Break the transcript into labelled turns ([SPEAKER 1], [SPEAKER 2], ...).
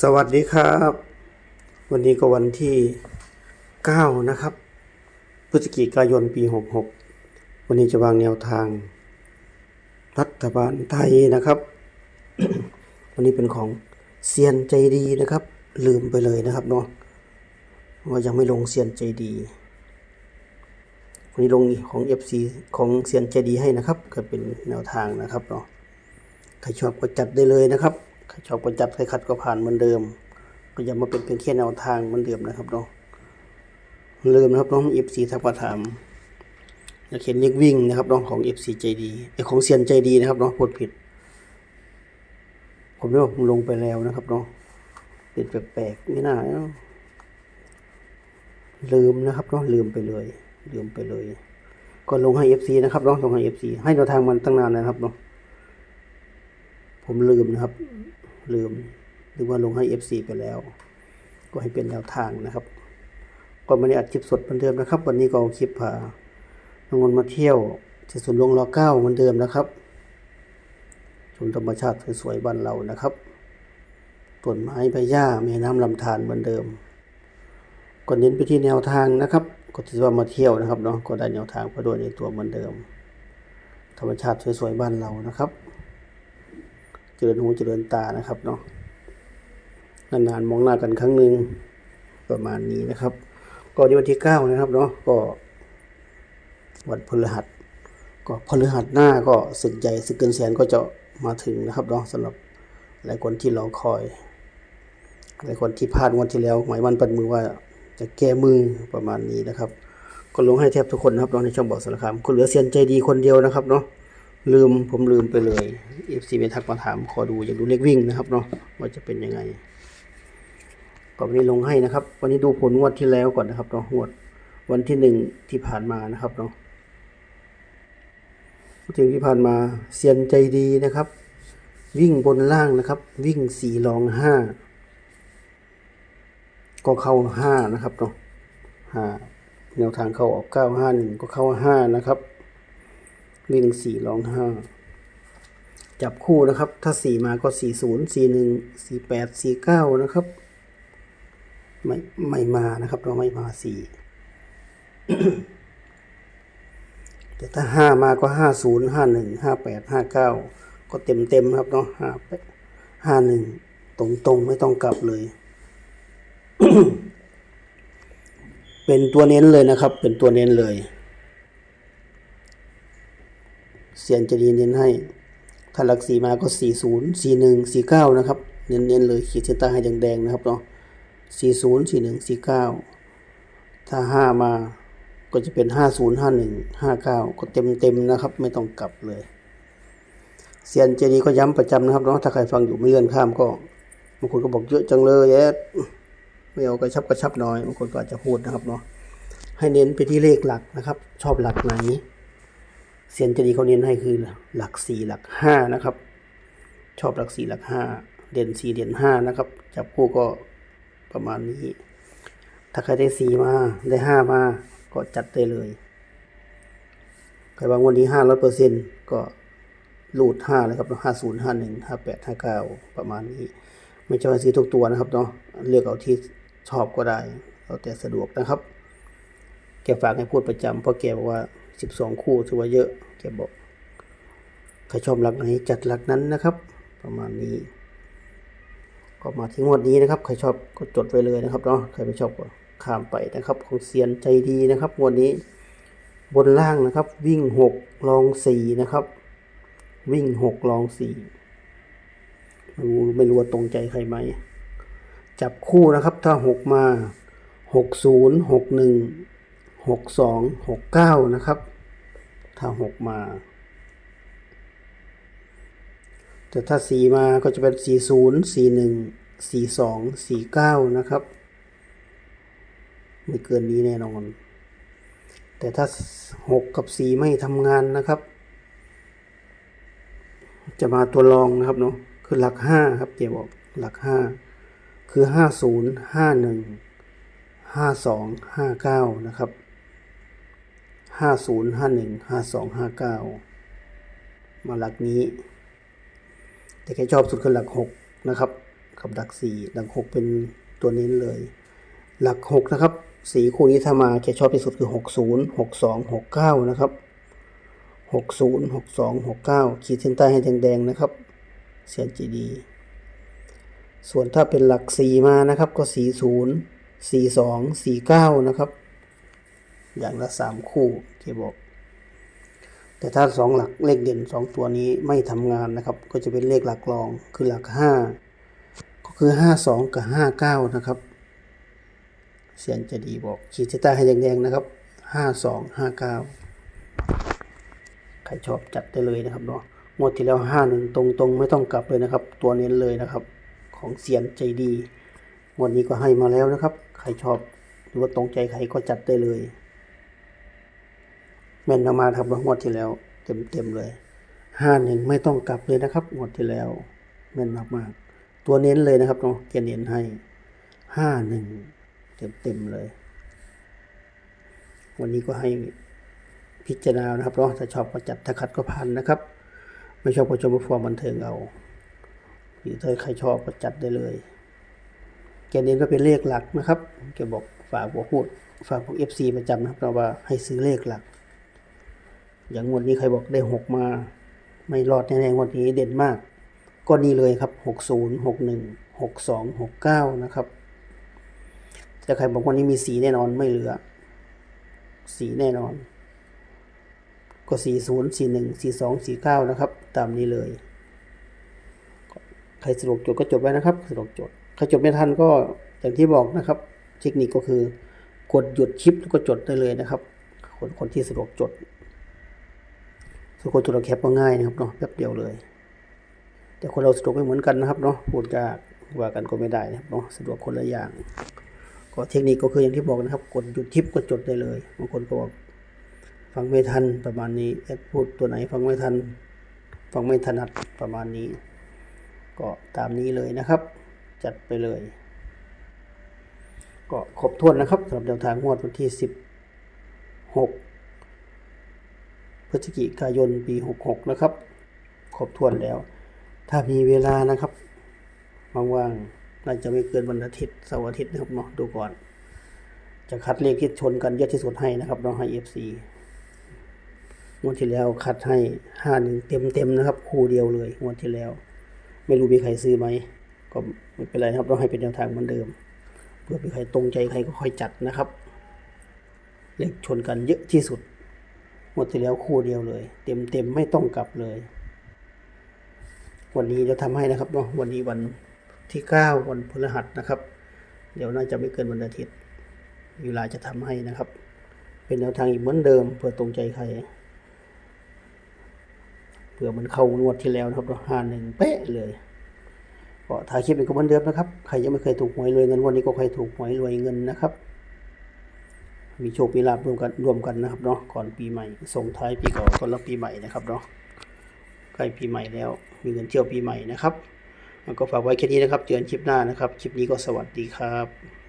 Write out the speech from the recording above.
[SPEAKER 1] สวัสดีครับ วันนี้ก็วันที่ 9 นะครับ พฤศจิกายนปี 66 วันนี้จะวางแนวทาง รัฐบาลไทยนะครับ วันนี้เป็นของเซียนใจดีนะครับ ลืมไปเลยนะครับเนาะว่ายังไม่ลงเซียนใจดี วันนี้ลงของ FC ของเซียนใจดีให้นะครับ ก็เป็นแนวทางนะครับเนาะใครชอบก็จัดได้เลยนะครับ ใครชอบก็จัดใครขัดก็ผ่านเหมือนเดิม ก็ย่ามาเป็นเพียงแค่แนวทางเหมือนเดิมนะครับเนาะลืมนะครับน้องเอฟซีทักมาถามอยากเห็นเรียกวิ่งนะครับน้องของเอฟซีใจดีไอของเซียนใจดีนะครับเนาะพูดผิด ผมเรียกว่าผมลงไปแล้วนะครับเนาะเป็นแปลกๆไม่น่าลืมนะครับเนาะลืมไปเลย ลืมไปเลย ก็ลงให้เอฟซีนะครับเนาะลงให้เอฟซีให้แนวทางมันตั้งนานนะครับเนาะผมลืมนะครับ ลืมหรือว่าลงให้ FC ไปแล้ว ก็ให้เป็นแนวทางนะครับ ก็ไม่ได้อัดคลิปสดเหมือนเดิมนะครับ วันนี้ก็เอาคลิปพาน้องนนมาเที่ยวที่สวนหลวงรอเก้าเหมือนเดิมนะครับชมธรรมชาติสวยๆบ้านเรานะครับต้นไม้ใบหญ้าแม่น้ำลำธารเหมือนเดิมก็เน้นไปที่แนวทางนะครับก็ถือว่ามาเที่ยวนะครับเนาะก็ได้แนวทางไปด้วยในตัวเหมือนเดิม ธรรมชาติสวยๆบ้านเรานะครับ ริญหูเจริญตานะครับเนาะนานๆมองหน้ากันครั้งหนึ่งประมาณนี้นะครับ ก็ในวันที่เก้านะครับเนาะก็วันพฤหัส ก็พฤหัสหน้าก็ศึกใหญ่ศึกเกินแสนก็จะมาถึงนะครับเนาะสำหรับหลายคนที่รอคอยหลายคนที่พลาดวันที่แล้วหมายวันปัดมือว่าจะแก้มือประมาณนี้นะครับ ก็ลงให้แทบทุกคนนะครับเนาะในช่องบอกสารคามคนเหลือเซียนใจดีคนเดียวนะครับเนาะ ลืมผมลืมไปเลย FC ไปทักมาถามขอดูอยากดูเลขวิ่งนะครับเนาะว่าจะเป็นยังไงก็วันนี้ลงให้นะครับ วันนี้ดูผลงวดที่แล้วก่อนนะครับเนาะงวดวันที่หนึ่งที่ผ่านมานะครับเนาะถึงที่ผ่านมาเซียนใจดีนะครับ วิ่งบนล่างนะครับ วิ่งสี่รองห้าก็เข้าห้านะครับเนาะห้าแนวทางเข้าออกเก้าห้าหนึ่งก็เข้าห้านะครับ วิ่งสี่รองห้าจับคู่นะครับ ถ้าสี่มาก็สี่ศูนย์สี่หนึ่งสี่แปดสี่เก้านะครับ ไม่ไม่มานะครับ เราไม่มาสี่แต่ถ้าห้ามาก็ห้าศูนย์ห้าหนึ่งห้าแปดห้าเก้าก็เต็มเต็มครับเนาะห้าแปห้าหนึ่งตรงตรงไม่ต้องกลับเลย เป็นตัวเน้นเลยนะครับ เป็นตัวเน้นเลย เสียนจะดีเน้นให้ ถ้าหลักสีมาก็สี่ศูนย์สี่หนึ่งสี่เก้านะครับ เน้นๆเลยขีดเส้นใต้ให้แดงๆนะครับเนาะสี่ศูนย์สี่หนึ่งสี่เก้าถ้าห้ามาก็จะเป็นห้าศูนย์ห้าหนึ่งห้าเก้าก็เต็มๆนะครับ ไม่ต้องกลับเลยเซียนเจดีก็ย้ำประจำนะครับเนาะถ้าใครฟังอยู่ไม่เลื่อนข้ามก็บางคนก็บอกเยอะจังเลยแอดไม่เอากระชับกระชับหน่อยบางคนก็อาจจะพูดนะครับเนาะให้เน้นไปที่เลขหลักนะครับ ชอบหลักไหน เซียนจะดีเขาเน้นให้คือหลักสี่หลักห้านะครับ ชอบหลักสี่หลักห้าเด่นสี่เด่นห้านะครับ จับคู่ก็ประมาณนี้ ถ้าใครได้สี่มาได้ห้ามาก็จัดได้เลยใครบางวันนี้ห้าร้อยเปอร์เซ็นก็รูดห้าเลยครับห้าศูนย์ห้าหนึ่งห้าแปดห้าเก้าประมาณนี้ ไม่ใช่ว่าซื้อทุกตัวนะครับเนาะเลือกเอาที่ชอบก็ได้แล้วแต่สะดวกนะครับ แกฝากให้พูดประจำเพราะแกบอกว่า สิบสองคู่ถือว่าเยอะแกบอกใครชอบหลักไหนจัดหลักนั้นนะครับ ประมาณนี้ ก็มาที่งวดนี้นะครับ ใครชอบก็จดไว้เลยนะครับเนาะใครไม่ชอบก็ข้ามไปนะครับ ของเซียนใจดีนะครับงวดนี้ บนล่างนะครับ วิ่งหกลองสี่นะครับ วิ่งหกลองสี่ไม่รู้ไม่รู้ว่าตรงใจใครไหมจับคู่นะครับถ้าหกมาหกศูนย์หกหนึ่งหกสองหกเก้านะครับ ถ้าหกมา แต่ถ้าสี่มาก็จะเป็นสี่ศูนย์สี่หนึ่งสี่สองสี่เก้านะครับ ไม่เกินนี้แน่นอน แต่ถ้าหกกับสี่ไม่ทำงานนะครับ จะมาตัวรองนะครับเนาะคือหลักห้าครับเจ๊บอกหลักห้าคือห้าศูนย์ห้าหนึ่งห้าสองห้าเก้านะครับ ห้าศูนย์ห้าหนึ่งห้าสองห้าเก้ามาหลักนี้ แต่แค่ชอบสุดคือหลักหกนะครับกับหลักสี่หลักหกเป็นตัวเน้นเลย หลักหกนะครับสีคู่นี้ถ้ามาจะชอบที่สุดคือหกศูนย์หกสองหกเก้านะครับหกศูนย์หกสองหกเก้าขีดเส้นใต้ให้แดงๆนะครับเสียนจีดีส่วนถ้าเป็นหลักสี่มานะครับก็สี่ศูนย์สี่สองสี่เก้านะครับ อย่างละสามคู่ที่บอกแต่ถ้าสองหลักเลขเด่นสองตัวนี้ไม่ทำงานนะครับ ก็จะเป็นเลขหลักรองคือหลักห้าก็คือห้าสองกับห้าเก้านะครับเสียนจะดีบอกขีดเส้นใต้ให้แดงๆนะครับห้าสองห้าเก้าใครชอบจัดได้เลยนะครับเนาะงวดที่แล้วห้าหนึ่งตรงๆ ไม่ต้องกลับเลยนะครับ ตัวเน้นเลยนะครับของเสียนใจดีงวดนี้ก็ให้มาแล้วนะครับ ใครชอบหรือว่าตรงใจใครก็จัดได้เลย แม่นมากๆครับงวดที่แล้ว เต็มเต็มเลยห้าหนึ่งไม่ต้องกลับเลยนะครับงวดที่แล้ว แม่นมากๆตัวเน้นเลยนะครับเนาะแกเน้นให้ห้าหนึ่งเต็มเต็มเลย วันนี้ก็ให้พิจารณานะครับเนาะถ้าชอบก็จัดถ้าขัดก็ผ่านนะครับ ไม่ชอบก็ชมฟอร์มบันเทิงเอาหรือถ้าใครชอบก็จัดได้เลยแกเน้นก็เป็นเลขหลักนะครับแกบอกฝากบอกพูดฝากพวกเอฟซีประจำนะครับเราว่าให้ซื้อเลขหลัก อย่างวดนี้ใครบอกได้หกมา ไม่รอดแน่ๆวดนี้เด่นมาก ก็นี่เลยครับหกศูนย์หกหนึ่งหกสองหกเก้านะครับแต่ใครบอกวันนี้มีสีแน่นอนไม่เหลือ สีแน่นอน ก็สี่ศูนย์สี่หนึ่งสี่สองสี่เก้านะครับ ตามนี้เลยใครสะดวกจดก็จดไว้นะครับสะดวกจดใครจดไม่ทันก็อย่างที่บอกนะครับ เทคนิคก็คือกดหยุดคลิปแล้วก็จดได้เลยนะครับคนคนที่สะดวกจด ส่วนคนตัวเราแคปก็ง่ายนะครับเนาะแป๊บเดียวเลย แต่คนเราสะดวกไม่เหมือนกันนะครับเนาะพูดยากว่ากันก็ไม่ได้นะครับเนาะสะดวกคนละอย่าง ก็เทคนิคก็คืออย่างที่บอกนะครับกดหยุดทิปก็จดได้เลยบางคนก็บอกฟังไม่ทันประมาณนี้แอดพูดตัวไหนฟังไม่ทัน ฟังไม่ถนัดประมาณนี้ ก็ตามนี้เลยนะครับ จัดไปเลย ก็ครบถ้วนนะครับสำหรับแนวทางงวดวันที่ 16 พฤศจิกายนปี 66 นะครับครบถ้วนแล้ว ถ้ามีเวลานะครับว่างๆน่าจะไม่เกินวันอาทิตย์เสาร์อาทิตย์นะครับเนาะดูก่อน จะคัดเลขที่ชนกันเยอะที่สุดให้นะครับเนาะให้ FC งวดที่แล้วคัดให้ห้าหนึ่งเต็มเต็มๆนะครับ คู่เดียวเลยงวดที่แล้ว ไม่รู้มีใครซื้อไหมก็ไม่เป็นไรครับต้องให้เป็นแนวทางเหมือนเดิม เพื่อมีใครตรงใจใครก็ค่อยจัดนะครับ เลขชนกันเยอะที่สุด งวดที่แล้วคู่เดียวเลย เต็มเต็มๆไม่ต้องกลับเลย วันนี้จะทำให้นะครับเนาะวันนี้วันที่เก้าวันพฤหัสนะครับ เดี๋ยวน่าจะไม่เกินวันอาทิตย์เวลาจะทำให้นะครับ เป็นแนวทางอีกเหมือนเดิมเพื่อตรงใจใครเผื่อมันเข้างวดที่แล้วนะครับห้าหนึ่งเป๊ะเลยก็ถ่ายคลิปอีกก็เหมือนเดิมนะครับ ใครยังไม่เคยถูกหวยรวยเงินวันนี้ก็ใครถูกหวยรวยเงินนะครับ มีโชค มีลาภรวมกันรวมกันนะครับเนาะก่อนปีใหม่ส่งท้ายปีเก่าต้อนรับปีใหม่นะครับเนาะใกล้ปีใหม่แล้ว มีเงินเที่ยวปีใหม่นะครับแล้วก็ฝากไว้แค่นี้นะครับเจอกันคลิปหน้านะครับ คลิปนี้ก็สวัสดีครับ